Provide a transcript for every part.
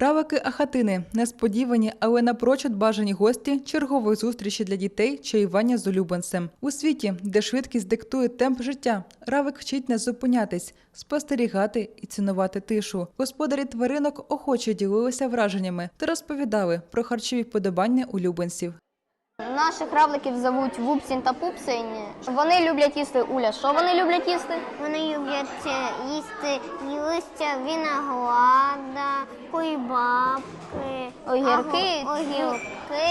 Равики Ахатини несподівані, але напрочуд бажані гості чергової зустрічі для дітей чаювання з улюбленцем. У світі, де швидкість диктує темп життя, равик вчить не зупинятись, спостерігати і цінувати тишу. Господарі тваринок охоче ділилися враженнями та розповідали про харчові вподобання улюбленців. Наших равликів зовуть Вупсін та Пупсень. Вони люблять їсти Уля. Що вони люблять їсти? Вони люблять е, їсти листя винограда, куйбабки, Огірки. огірки.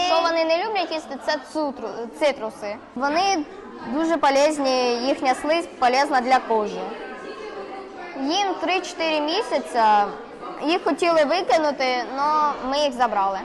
Що вони не люблять їсти, це цутру, цитруси. Вони дуже полезні, їхня слизь полезна для кожи. Їм 3-4 місяці. Їх хотіли викинути, але ми їх забрали.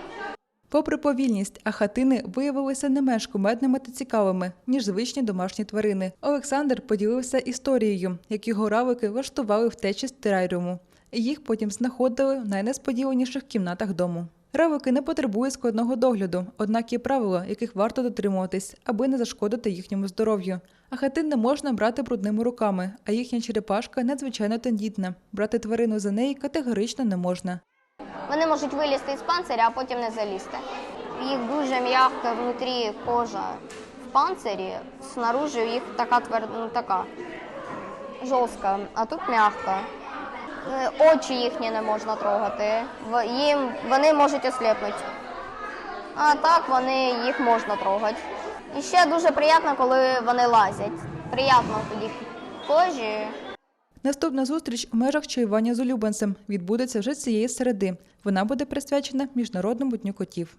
Попри повільність, ахатини виявилися не менш кумедними та цікавими, ніж звичні домашні тварини. Олександр поділився історією, як його равики влаштували втечі з тераріуму. Їх потім знаходили в найнесподіваніших кімнатах дому. Равики не потребують складного догляду, однак є правила, яких варто дотримуватись, аби не зашкодити їхньому здоров'ю. Ахатин не можна брати брудними руками, а їхня черепашка надзвичайно тендітна. Брати тварину за неї категорично не можна. Вони можуть вилізти із панциря, а потім не залізти. Їх дуже м'яка внутрі кожа в панцирі, снаружи їх така тверда, ну така жорстка, а тут м'яка. Е, Очі їхні не можна трогати. Їм вони можуть осліпнути. А так вони їх можна трогати. І ще дуже приємно, коли вони лазять. Приємно тоді кожі. Наступна зустріч у межах чаювання з улюбленцем відбудеться вже цієї середи. Вона буде присвячена Міжнародному дню котів.